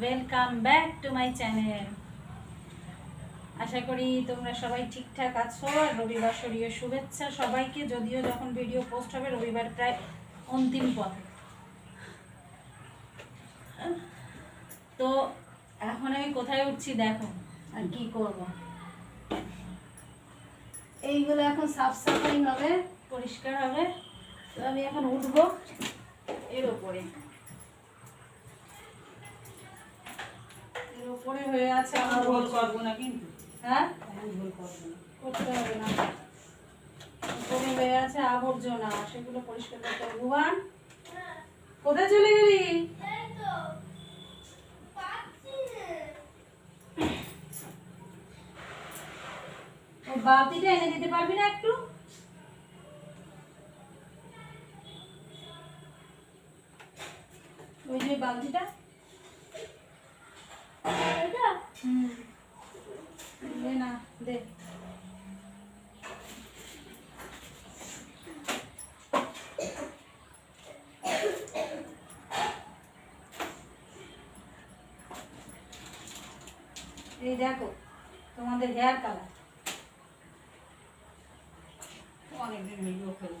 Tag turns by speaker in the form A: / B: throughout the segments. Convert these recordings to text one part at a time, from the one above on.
A: Welcome back to my channel আশা করি তোমরা সবাই ঠিকঠাক আছো আর রবিবার সরিয়ে শুভেচ্ছা সবাইকে, যদিও যখন ভিডিও পোস্ট হবে, রবিবার প্রায় অন্তিম পথে। তো এখন আমি কোথায় উঠছি দেখো, আর কি করব। এইগুলো এখন সাফ সাফাই হবে, পরিষ্কার হবে। তো আমি এখন উঠবো এর ওপরে এর হয়ে আছে আমার
B: ভুল করব না কিন্তু।
A: হ্যাঁ?
B: ভুল করব না।
A: করতে হবে না। উপরে হয়ে আছে আবর্জনা, সেগুলো পরিষ্কার করতে ভুবান, কোথায় চলে গেলি? বালতিটা এনে দিতে পারবি না একটু? ওই যে বালতিটা। দে না দে এই দেখো তোমাদের হেয়ার কালার
B: অনেকদিন ভিডিও ফেলব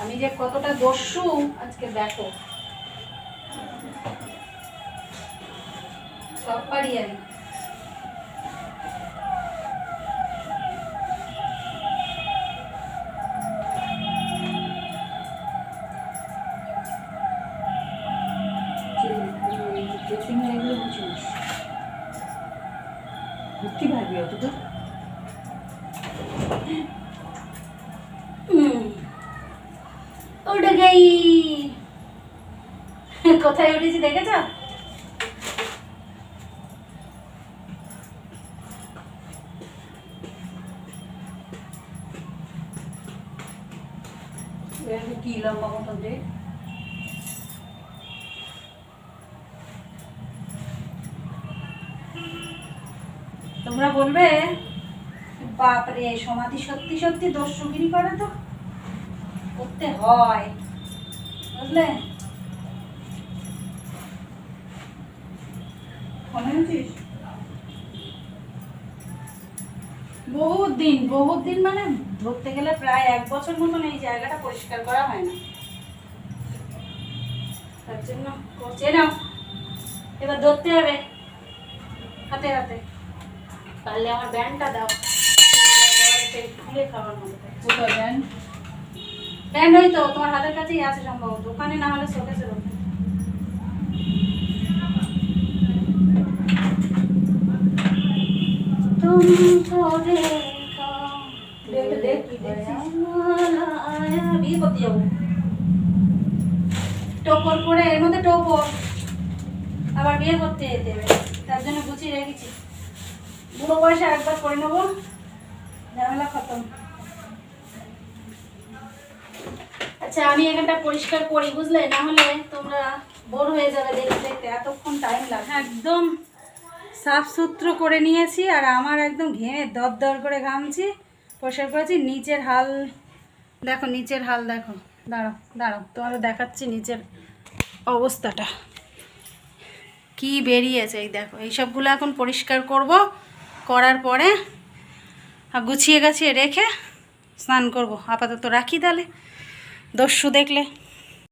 A: আমি যে কতটা দস্যু আজকে দেখো। সব পারি আমি।
B: ভর্তি ভাবি অত তো
A: উঠে গেই। কোথায় উঠেছি দেখেছ?
B: কি লম্বা মতন যে
A: তোমরা বলবে, বাপরে, সমাধি সত্যি সত্যি দস্যুগিরি করে তো। করতে হয়, বুঝলে? বহুত দিন বহুত দিন মানে ধরতে গেলে প্রায় এক বছর মতন এই জায়গাটা পরিষ্কার করা হয় না। তার জন্য করছে। এবার ধরতে হবে, হাতে হাতে। পারলে আমার ব্যান্ডটা দাও। খুলে
B: খাওয়ার ব্যান্ড?
A: ব্যান্ড ওই তো তোমার হাতের কাছেই আছে সম্ভবত। ওখানে না হলে শোকেসের ওখানে
B: তুমি
A: তো করতে যাব। টোপর পরে এর মধ্যে টোপর। আবার বিয়ে করতে যেতে তার জন্য গুছিয়ে রেখেছি। বুড়ো বয়সে একবার করে নেব। ঝামেলা খতম। আচ্ছা আমি এখানটা পরিষ্কার করি, বুঝলে? না হলে তোমরা বোর হয়ে যাবে দেখতে দেখতে। এতক্ষণ টাইম লাগে একদম সাফ সুত্র করে নিয়েছি আর আমার একদম ঘেমে দর দর করে ঘামছি। পরিষ্কার করেছি। নিচের হাল, দেখো, নিচের হাল দেখো। দাঁড়াও দাঁড়াও, তোমাদের দেখাচ্ছি নিচের অবস্থাটা। কি বেরিয়েছে, এই দেখো। এইসবগুলো এখন পরিষ্কার করব। করার পরে আর গুছিয়ে গাছিয়ে রেখে স্নান করব। আপাতত রাখি তাহলে। দস্যু দেখলে।